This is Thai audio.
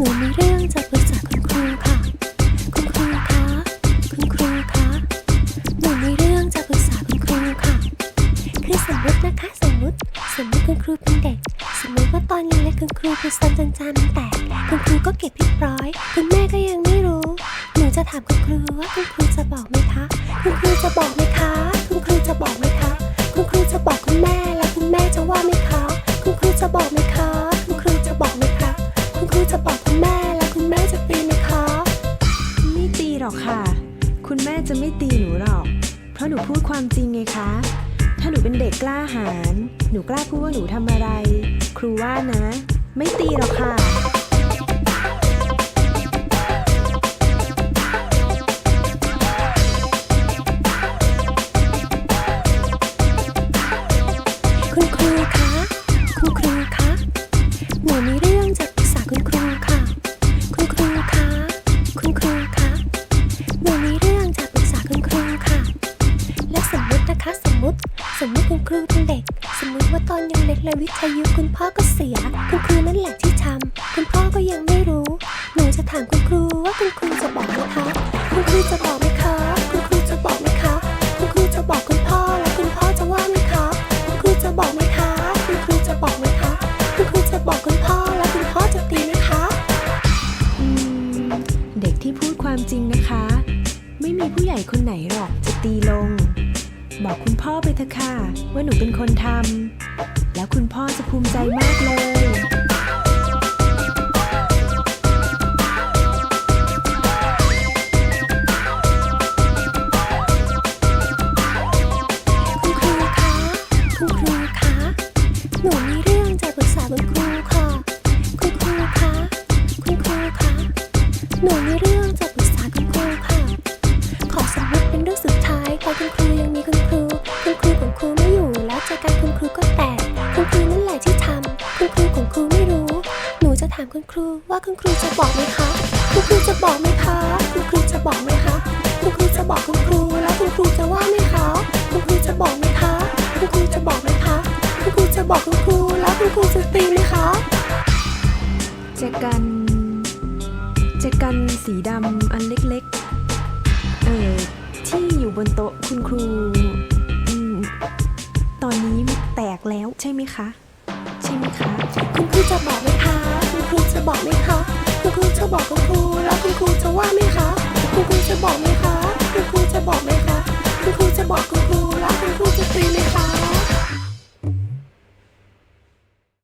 หนูมีเรื่องจะปรึกษาคุณครูค่ะ คุณครูคะ คุณครูคะ หนูมีเรื่องจะปรึกษาคุณครูค่ะ คือสมมตินะคะสมมติ สมมติคุณครูเป็นเด็ก สมมติว่าตอนเล็กคุณครูคือซันจันจามันแตก คุณครูก็เก็บพิ้ยร้อย คุณแม่ก็ยังไม่รู้ หนูจะถามคุณครูว่าคุณครูจะบอกไหมคะ คุณครูจะบอกไหมคะ คุณครูจะบอกไหมคะ คุณครูจะบอกคุณแม่และ จะไม่ตีหนูหรอก เพราะหนูพูดความจริงไงคะ ถ้าหนูเป็นเด็กกล้าหาญหนูกล้าพูดว่าหนูทำอะไร ครูว่านะ ไม่ตีหรอกค่ะคุณครูคะคุณครูคะหนูมีเรื่องจะปรึกษาคุณครูค่ะ คุณครูคะคุณครูคะหนูมีเรื่อง สมมติคุณครูเป็นเด็ก สมมติว่าตอนยังเล็กเลยวิทยุคุณพ่อก็เสีย คุณครูนั่นแหละที่ทำคุณพ่อก็ยังไม่รู้ หนูจะถามคุณครูว่าคุณครูจะบอกไหมคะคุณครูจะบอกไหมคะ คุณครูจะบอกไหมคะ คุณครูจะบอกคุณพ่อแล้วคุณพ่อจะว่าไหมคะ คุณครูจะบอกไหมคะ คุณครูจะบอกไหมคะ คุณครูจะบอกคุณพ่อแล้วคุณพ่อจะตีไหมคะอืมเด็กที่พูดความจริงนะคะ ไม่มีผู้ใหญ่คนไหนหรอกจะตีลง บอกคุณพ่อไปเถอะค่ะ ว่าหนูเป็นคนทำแล้วคุณพ่อจะภูมิใจมากเลยคุณครูคะคุณครูคะหนูมีเรื่องจะปรึกษาคุณครูค่ะ คุณครูคะคุณครูคะหนูมี ไม่รู้ หนูจะถามคุณครูว่าคุณครูจะบอกไหมคะ คุณครูจะบอกไหมคะ คุณครูจะบอกไหมคะ คุณครูจะบอกคุณครูแล้วคุณครูจะว่าไหมคะ คุณครูจะบอกไหมคะ คุณครูจะบอกไหมคะ คุณครูจะบอกคุณครูแล้วคุณครูจะตีไหมคะแจกันแจกันสีดำอันเล็กๆ เออที่อยู่บนโต๊ะคุณครูอืมตอนนี้แตกแล้วใช่ไหมคะ ช่มคะ คุณครูจะบอกไหมคะ คุณครูจะบอกไหมคะ คุณครูจะบอกคุณครูแล้วคุณครูจะว่าไหมคะ คุณครูจะบอกไหมคะ คุณครูจะบอกไหมคะ